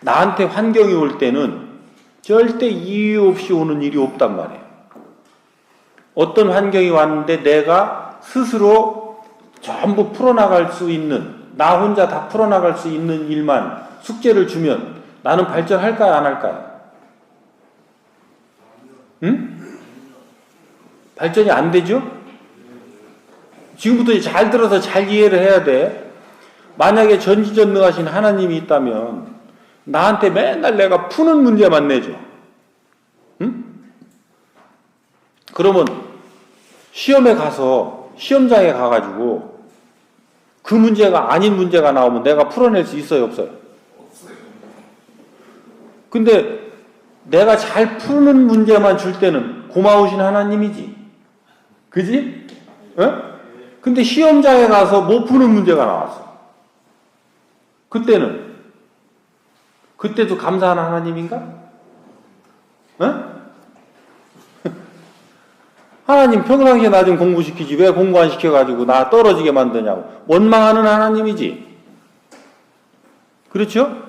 나한테 환경이 올 때는 절대 이유 없이 오는 일이 없단 말이에요. 어떤 환경이 왔는데 내가 스스로 전부 풀어나갈 수 있는, 나 혼자 다 풀어나갈 수 있는 일만 숙제를 주면 나는 발전할까요, 안 할까요? 응? 발전이 안 되죠? 지금부터 잘 들어서 잘 이해를 해야 돼. 만약에 전지전능하신 하나님이 있다면 나한테 맨날 내가 푸는 문제만 내줘. 응? 그러면 시험에 가서 시험장에 가가지고 그 문제가 아닌 문제가 나오면 내가 풀어낼 수 있어요, 없어요? 근데 내가 잘 푸는 문제만 줄 때는 고마우신 하나님이지. 그지? 어? 근데 시험장에 가서 못 푸는 문제가 나왔어. 그때는 그때도 감사한 하나님인가? 어? 하나님 평상시에 나 좀 공부시키지 왜 공부 안 시켜가지고 나 떨어지게 만드냐고 원망하는 하나님이지. 그렇죠?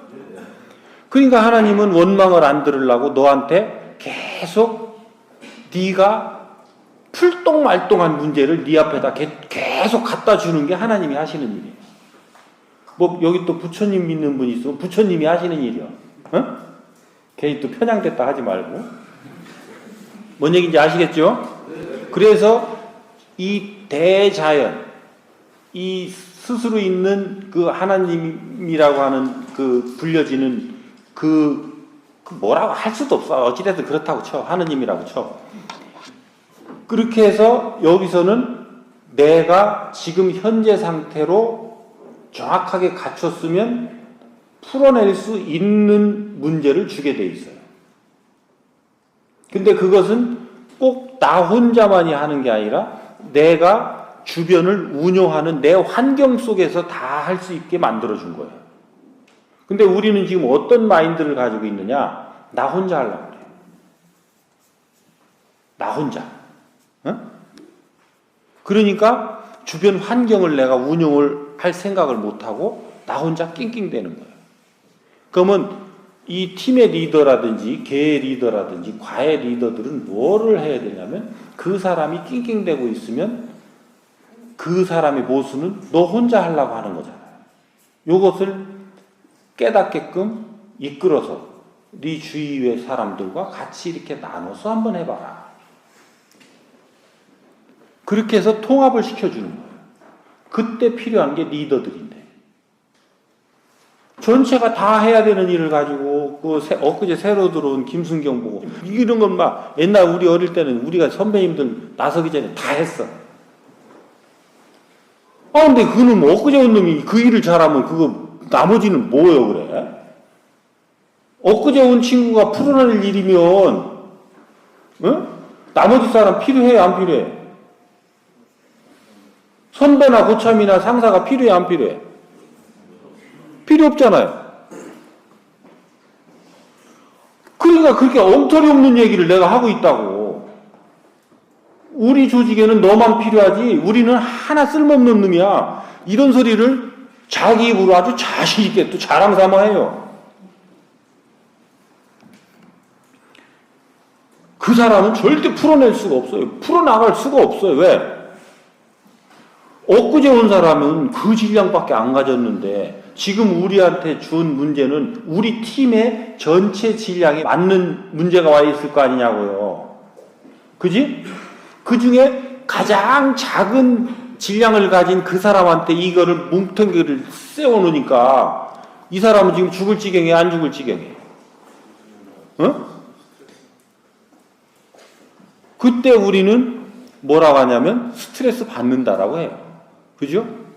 그러니까 하나님은 원망을 안 들으려고 너한테 계속 네가 풀똥말똥한 문제를 네 앞에다 게- 계속 갖다 주는 게 하나님이 하시는 일이에요. 뭐 여기 또 부처님 믿는 분이 있으면 부처님이 하시는 일이야. 어? 괜히 또 편향됐다 하지 말고. 뭔 얘기인지 아시겠죠? 그래서 이 대자연, 이 스스로 있는 그 하나님이라고 하는 그 불려지는 그, 그 뭐라고 할 수도 없어. 어찌됐든 그렇다고 쳐. 하느님이라고 쳐. 그렇게 해서 여기서는 내가 지금 현재 상태로 정확하게 갖췄으면 풀어낼 수 있는 문제를 주게 돼 있어요. 근데 그것은 꼭 나 혼자만이 하는 게 아니라 내가 주변을 운용하는 내 환경 속에서 다 할 수 있게 만들어 준 거예요. 근데 우리는 지금 어떤 마인드를 가지고 있느냐? 나 혼자 하려고 그래요. 나 혼자. 어? 그러니까 주변 환경을 내가 운용을 할 생각을 못하고 나 혼자 낑낑대는 거예요. 그러면 이 팀의 리더라든지 개의 리더라든지 과의 리더들은 뭐를 해야 되냐면 그 사람이 낑낑대고 있으면 그 사람의 모습은 너 혼자 하려고 하는 거잖아요. 요것을 깨닫게끔 이끌어서 네 주위의 사람들과 같이 이렇게 나눠서 한번 해봐라. 그렇게 해서 통합을 시켜주는 거예요. 그때 필요한 게 리더들인데. 전체가 다 해야 되는 일을 가지고 그 새, 엊그제 새로 들어온 김순경 보고 이런 건 막 옛날 우리 어릴 때는 우리가 선배님들 나서기 전에 다 했어. 아 근데 그놈 엊그제 온 놈이 그 일을 잘하면 그거 나머지는 뭐예요 그래? 엊그제 온 친구가 풀어낼 일이면 어? 나머지 사람 필요해 안 필요해? 선배나 고참이나 상사가 필요해 안 필요해? 필요 없잖아요. 그러니까 그렇게 엉터리 없는 얘기를 내가 하고 있다고. 우리 조직에는 너만 필요하지, 우리는 하나 쓸모없는 놈이야. 이런 소리를 자기 입으로 아주 자신있게 또 자랑 삼아 해요. 그 사람은 절대 풀어낼 수가 없어요. 풀어나갈 수가 없어요. 왜? 엊그제 온 사람은 그 질량밖에 안 가졌는데 지금 우리한테 준 문제는 우리 팀의 전체 질량에 맞는 문제가 와 있을 거 아니냐고요. 그지? 그 중에 가장 작은 질량을 가진 그 사람한테 이거를 뭉텅이를 세워놓으니까 이 사람은 지금 죽을 지경에 안 죽을 지경에. 어? 그때 우리는 뭐라고 하냐면 스트레스 받는다라고 해요. 그죠?